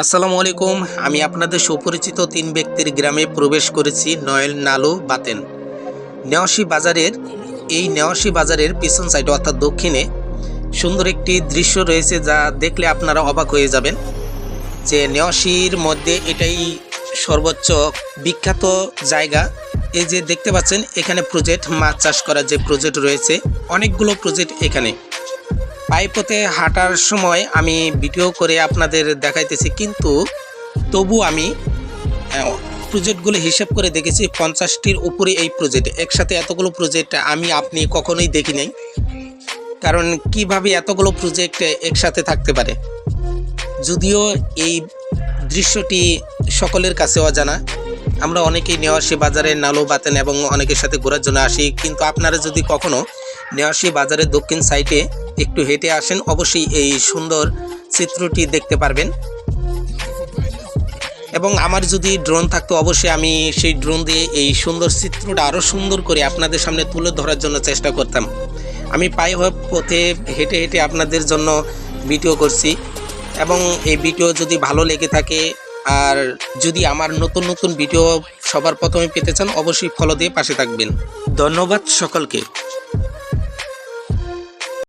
আসসালামু আলাইকুম। আমি আপনাদের সুপরিচিত তিন ব্যক্তির গ্রামে প্রবেশ করেছি, নয়ল নালু বাতেন। নেওয়াশি বাজারের, এই নেওয়াশি বাজারের পিছন সাইডে অর্থাৎ দক্ষিণে, সুন্দর একটি দৃশ্য রয়েছে যা দেখলে আপনারা অবাক হয়ে যাবেন যে নেওয়াশির মধ্যে এটাই সর্বোচ্চ বিখ্যাত জায়গা। এই যে দেখতে পাচ্ছেন, এখানে প্রজেক্ট মাছ চাষ করার যে প্রজেক্ট রয়েছে, অনেকগুলো প্রজেক্ট এখানে। পাইপথে হাঁটার সময় আমি ভিডিও করে আপনাদের দেখাইতেছি, কিন্তু তবু আমি প্রজেক্টগুলো হিসাব করে দেখেছি, পঞ্চাশটির উপরে এই প্রজেক্ট একসাথে এতগুলো প্রজেক্ট আমি, আপনি কখনোই দেখি নাই। কারণ কীভাবে এতগুলো প্রজেক্ট একসাথে থাকতে পারে? যদিও এই দৃশ্যটি সকলের কাছে অজানা। আমরা অনেকেই নেওয়াশি বাজারে নালো বাতেন এবং অনেকের সাথে ঘোরার জন্য আসি, কিন্তু আপনারা যদি কখনও নেওয়াশি বাজারের দক্ষিণ সাইডে একটু হেঁটে আসেন, অবশ্যই এই সুন্দর চিত্রটি দেখতে পারবেন। এবং আমার যদি ড্রোন থাকতো, অবশ্যই আমি সেই ড্রোন দিয়ে এই সুন্দর চিত্রটা আরও সুন্দর করে আপনাদের সামনে তুলে ধরার জন্য চেষ্টা করতাম। আমি পায়ে হয়ে পথে হেঁটে হেঁটে আপনাদের জন্য ভিডিও করছি। এবং এই ভিডিও যদি ভালো লেগে থাকে, আর যদি আমার নতুন নতুন ভিডিও সবার প্রথমে পেতে চান, অবশ্যই ফলো দিয়ে পাশে থাকবেন। ধন্যবাদ সকলকে।